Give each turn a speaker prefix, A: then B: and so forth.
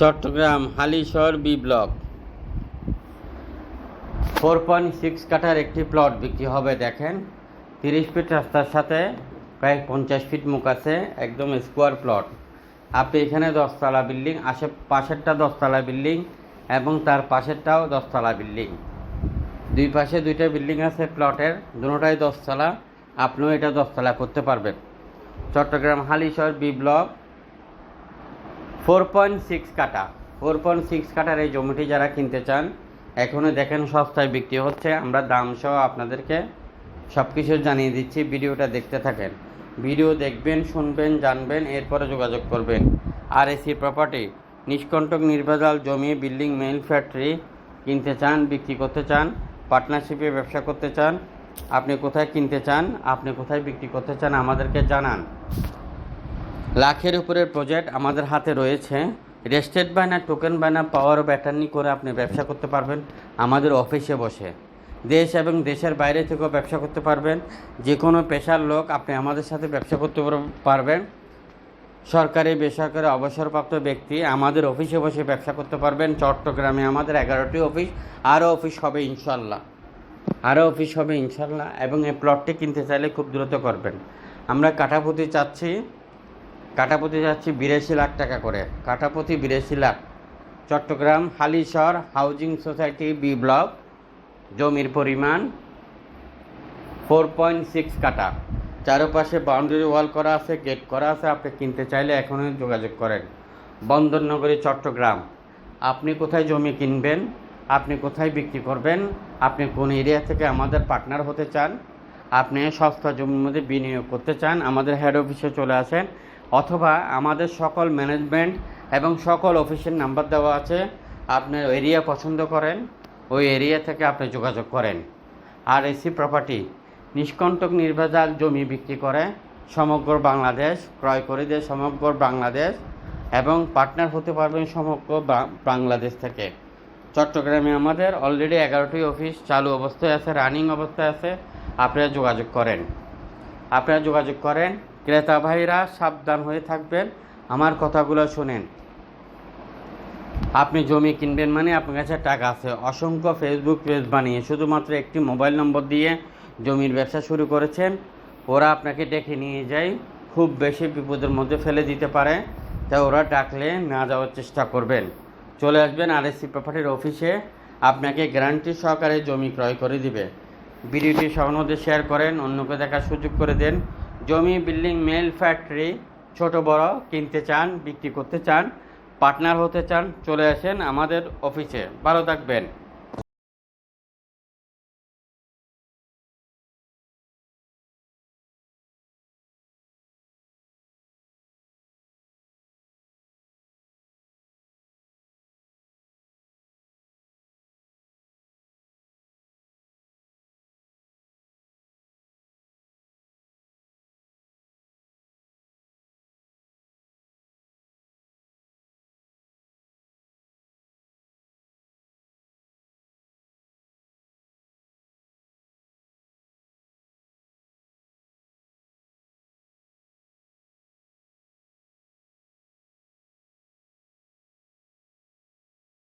A: Chattogram, Halishahar B block four point six কাঠার একটি plot বিক্রি হবে, দেখেন। তিরিশ ফিট রাস্তার সাথে প্রায় পঞ্চাশ ফিট মুখ আছে, একদম স্কোয়ার প্লট। আপনি এখানে দশতলা বিল্ডিং আশে পাশেরটা দশতলা বিল্ডিং এবং তার পাশেরটাও দশতলা বিল্ডিং। দুই পাশে দুইটা বিল্ডিং আছে প্লটের দুটোটাই দশতলা। আপনিও এটা দশতলা করতে পারবেন। Chattogram, Halishahar B block four point six কাটা। ফোর পয়েন্ট সিক্স কাটার এই জমিটি যারা কিনতে চান এখনও দেখেন সস্তায় বিক্রি হচ্ছে। আমরা দাম সহ আপনাদেরকে সব কিছু জানিয়ে দিচ্ছি, ভিডিওটা দেখতে থাকেন। ভিডিও দেখবেন, শুনবেন, জানবেন, এরপরে যোগাযোগ করবেন। আর এসি প্রপার্টি, নিষ্কণ্টক নির্ভেজাল জমি, বিল্ডিং মেইল ফ্যাক্টরি কিনতে চান, বিক্রি করতে চান, পার্টনারশিপে ব্যবসা করতে চান, আপনি কোথায় কিনতে চান, আপনি কোথায় বিক্রি করতে চান, আমাদেরকে জানান। লাখের উপরের প্রজেক্ট আমাদের হাতে রয়েছে। রেস্টেড বায়না টোকেন বায়না পাওয়ার ব্যাটার্নি করে আপনি ব্যবসা করতে পারবেন। আমাদের অফিসে বসে। দেশ এবং দেশের বাইরে থেকেও ব্যবসা করতে পারবেন। যে কোনো পেশার লোক আপনি আমাদের সাথে ব্যবসা করতে পারবেন। সরকারি, বেসরকারি অবসরপ্রাপ্ত ব্যক্তি আমাদের অফিসে বসে ব্যবসা করতে পারবেন। চট্টগ্রামে আমাদের এগারোটি অফিস আরও অফিস হবে ইনশাল্লাহ আরও অফিস হবে ইনশাল্লাহ এবং এই প্লটটি কিনতে চাইলে খুব দ্রুত করবেন। আমরা কাঠাপতি চাচ্ছি কাঠাপতি যাচ্ছি বিরাশি লাখ টাকা করে। কাঠাপতি বিরাশি lakh. Chattogram Halishahar housing society B block, জমির পরিমাণ ফোর পয়েন্ট সিক্স কাটা চারপাশে বাউন্ডারি ওয়াল করা আছে, গেট করা আছে, আপনি কিনতে চাইলে এখনই যোগাযোগ করেন। বন্দরনগরী চট্টগ্রাম। আপনি কোথায় জমি কিনবেন, আপনি কোথায় বিক্রি করবেন, আপনি কোন এরিয়া থেকে আমাদের পার্টনার হতে চান, আপনি সস্তা জমির মধ্যে বিনিয়োগ করতে চান, আমাদের হেড অফিসে চলে আসেন। অথবা আমাদের সকল ম্যানেজমেন্ট এবং সকল অফিসের নাম্বার দেওয়া আছে। আপনার এরিয়া পছন্দ করেন, ওই এরিয়া থেকে আপনি যোগাযোগ করেন। আর এসি প্রপার্টি নিষ্কণ্টক নির্ভেজাল জমি বিক্রি করে সমগ্র বাংলাদেশ, ক্রয় করে দেয় সমগ্র বাংলাদেশ এবং পার্টনার হতে পারবেন সমগ্র বাংলাদেশ থেকে। চট্টগ্রামে আমাদের অলরেডি এগারোটি অফিস চালু অবস্থায় আছে রানিং অবস্থায় আছে। আপনারা যোগাযোগ করেন। আপনারা যোগাযোগ করেন ক্রেতা ভাইরা সাবধান হয়ে থাকবেন। আমার কথাগুলো শোনেন। আপনি জমি কিনবেন মানে আপনার কাছে টাকা আছে। অসংখ্য ফেসবুক পেজ বানিয়ে শুধুমাত্র একটি মোবাইল নম্বর দিয়ে জমির ব্যবসা শুরু করেছেন। ওরা আপনাকে ডেকে নিয়ে যায়। খুব বেশি বিপদের মধ্যে ফেলে দিতে পারে। তাই ওরা ডাকলে না যাওয়ার চেষ্টা করবেন। চলে আসবেন আর এসি প্রপার্টির অফিসে আপনাকে গ্যারান্টি সহকারে জমি ক্রয় করে দিবে। ভিডিওটি মধ্যে শেয়ার করেন। অন্যকে দেখার সুযোগ করে দেন। জমি, বিল্ডিং, মেল, ফ্যাক্টরি, ছোট, বড় কিনতে চান, বিক্রি করতে চান, পার্টনার হতে চান, চলে আসেন আমাদের অফিসে। ভালো থাকবেন।